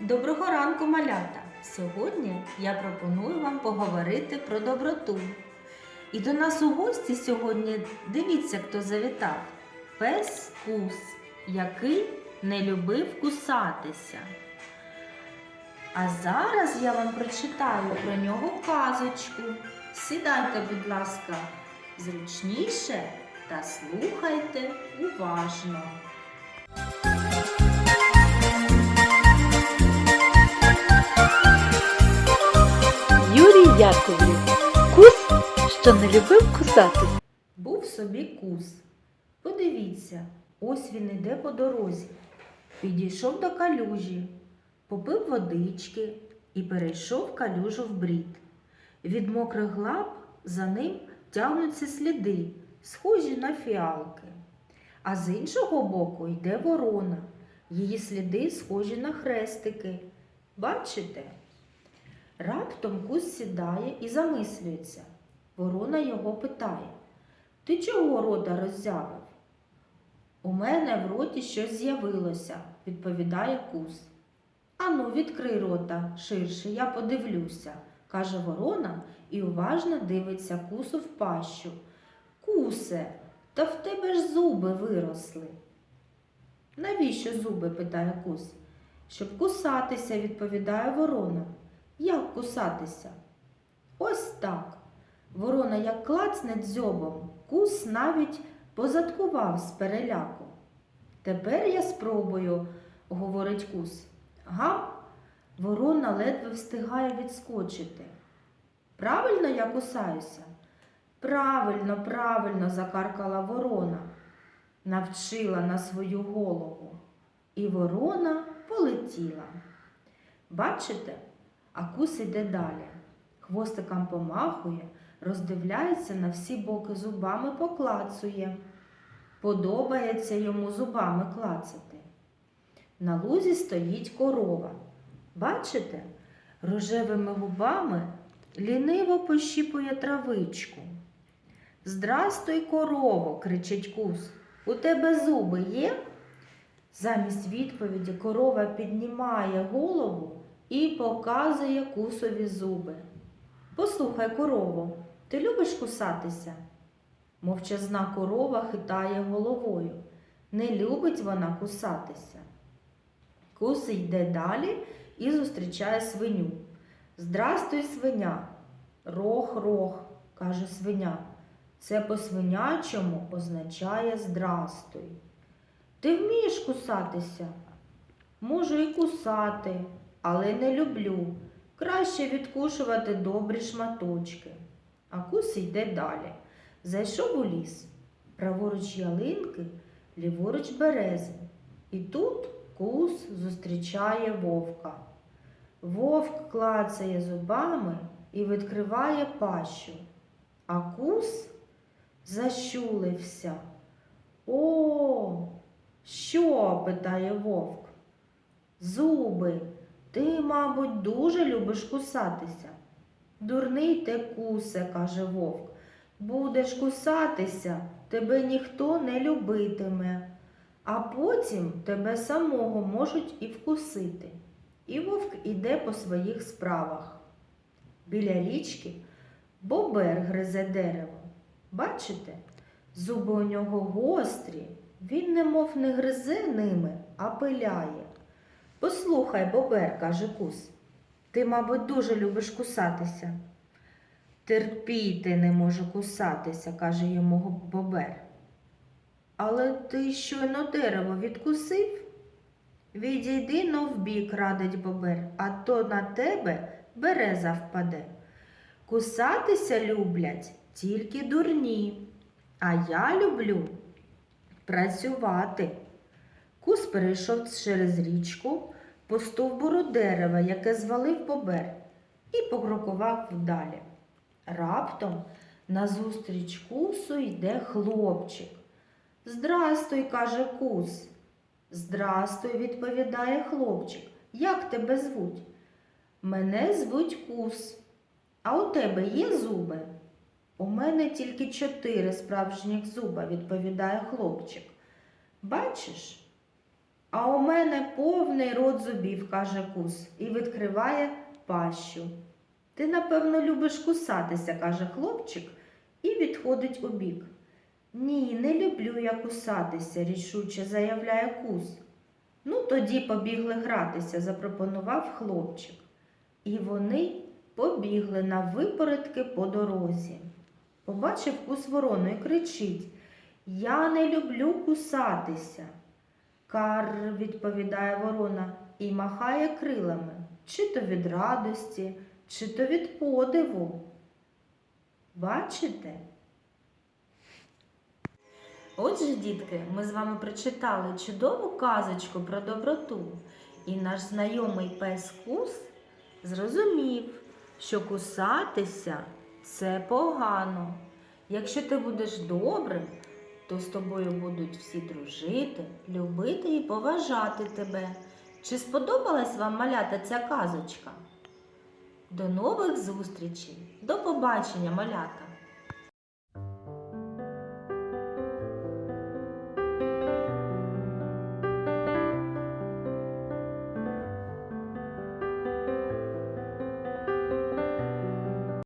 Доброго ранку, малята! Сьогодні я пропоную вам поговорити про доброту. І до нас у гості сьогодні дивіться, хто завітав. Пес Кус, який не любив кусатися. А зараз я вам прочитаю про нього казочку. Сідайте, будь ласка, зручніше та слухайте уважно. Що не любив кусати. Був собі кус. Подивіться, ось він іде по дорозі. Підійшов до калюжі, попив водички і перейшов калюжу в брід. Від мокрих лап за ним тягнуться сліди, схожі на фіалки. А з іншого боку йде ворона. Її сліди схожі на хрестики. Бачите? Раптом кус сідає і замислюється. Ворона його питає. Ти чого рота роззявив? У мене в роті щось з'явилося, відповідає кус. Ану, відкрий рота ширше, я подивлюся, каже ворона і уважно дивиться кусу в пащу. Кусе, та в тебе ж зуби виросли. Навіщо зуби? питає кус. Щоб кусатися, відповідає ворона. Як кусатися? Ось так. Ворона як клацне дзьобом, кус навіть позадкував з переляку. Тепер я спробую, говорить кус. Га? Ворона ледве встигає відскочити. Правильно я кусаюся? Правильно, правильно, закаркала ворона, навчила на свою голову. І ворона полетіла. Бачите, а кус іде далі. Хвостиком помахує, роздивляється на всі боки зубами поклацує. Подобається йому зубами клацати. На лузі стоїть корова. Бачите, рожевими губами ліниво пощіпує травичку. Здрастуй, корово, кричить кус. У тебе зуби є? Замість відповіді корова піднімає голову і показує кусові зуби. Послухай, корово, ти любиш кусатися? Мовчазна корова хитає головою. Не любить вона кусатися. Кус йде далі і зустрічає свиню. Здрастуй, свиня. Рох-рох, каже свиня. Це по свинячому означає здрастуй. Ти вмієш кусатися? Можу і кусати, але не люблю. Краще відкушувати добрі шматочки. А кус йде далі. Зайшов у ліс. Праворуч ялинки, ліворуч берези. І тут кус зустрічає вовка. Вовк клацає зубами і відкриває пащу. А кус защулився. О, що? питає вовк. Зуби, ти, мабуть, дуже любиш кусатися. Дурний те кусе, каже вовк. Будеш кусатися, тебе ніхто не любитиме, а потім тебе самого можуть і вкусити. І вовк іде по своїх справах. Біля річки бобер гризе дерево. Бачите, зуби у нього гострі, він немов не гризе ними, а пиляє. Послухай, бобер, каже кус, ти, мабуть, дуже любиш кусатися. Терпіти не можу кусатися, каже йому бобер. Але ти щойно дерево відкусив? Відійди но вбік, радить бобер, а то на тебе береза впаде. Кусатися люблять тільки дурні, а я люблю працювати. Кус перейшов через річку по стовбуру дерева, яке звалив бобер, і покрокував вдалі. Раптом назустріч кусу йде хлопчик. Здрастуй, каже кус. Здрастуй, відповідає хлопчик. Як тебе звуть? Мене звуть кус. А у тебе є зуби? У мене тільки чотири справжніх зуба, відповідає хлопчик. Бачиш? А у мене повний рот зубів, каже кус, і відкриває пащу. Ти, напевно, любиш кусатися, каже хлопчик, і відходить у бік. Ні, не люблю я кусатися, рішуче заявляє кус. Ну, тоді побігли гратися, запропонував хлопчик. І вони побігли на випередки по дорозі. Побачив кус ворону і кричить Я не люблю кусатися. Кар, відповідає ворона і махає крилами, чи то від радості, чи то від подиву. Бачите? Отже, дітки, ми з вами прочитали чудову казочку про доброту, і наш знайомий пес Кус зрозумів, що кусатися це погано. Якщо ти будеш добрим, то з тобою будуть всі дружити, любити і поважати тебе. Чи сподобалась вам малята ця казочка? До нових зустрічей! До побачення, малята!